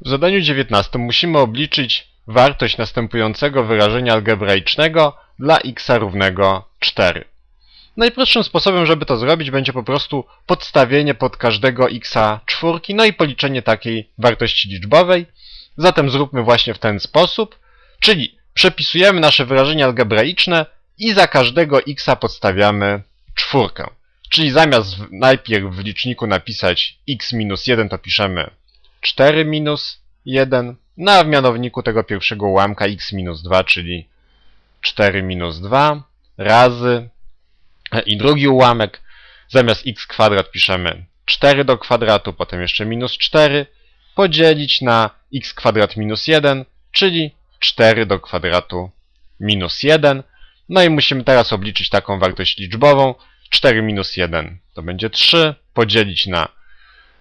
W zadaniu 19 musimy obliczyć wartość następującego wyrażenia algebraicznego dla x równego 4. Najprostszym sposobem, żeby to zrobić, będzie po prostu podstawienie pod każdego x czwórki, no i policzenie takiej wartości liczbowej. Zatem zróbmy właśnie w ten sposób, czyli przepisujemy nasze wyrażenie algebraiczne i za każdego x podstawiamy czwórkę. Czyli zamiast najpierw w liczniku napisać x minus 1, to piszemy 4 minus 1, no a w mianowniku tego pierwszego ułamka x minus 2, czyli 4 minus 2 razy e, i drugi ułamek, zamiast x kwadrat piszemy 4 do kwadratu, potem jeszcze minus 4, podzielić na x kwadrat minus 1, czyli 4 do kwadratu minus 1. No i musimy teraz obliczyć taką wartość liczbową. 4 minus 1 to będzie 3, podzielić na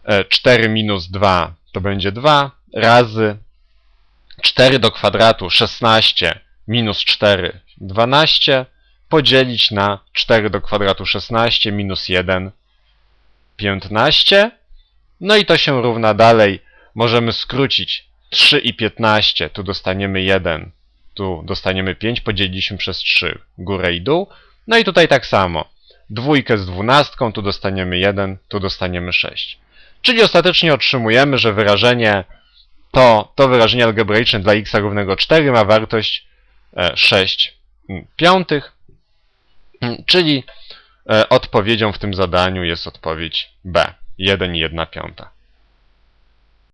e, 4 minus 2 to będzie 2, razy 4 do kwadratu 16 minus 4 12, podzielić na 4 do kwadratu 16 minus 1 15. No i to się równa dalej. Możemy skrócić 3 i 15, tu dostaniemy 1, tu dostaniemy 5, podzieliliśmy przez 3 górę i dół. No i tutaj tak samo. Dwójkę z dwunastką, tu dostaniemy 1, tu dostaniemy 6. Czyli ostatecznie otrzymujemy, że wyrażenie to, to wyrażenie algebraiczne dla x równego 4 ma wartość e, 6 piątych, Mm, czyli e, odpowiedzią w tym zadaniu jest odpowiedź B, 1 i 1 piąta.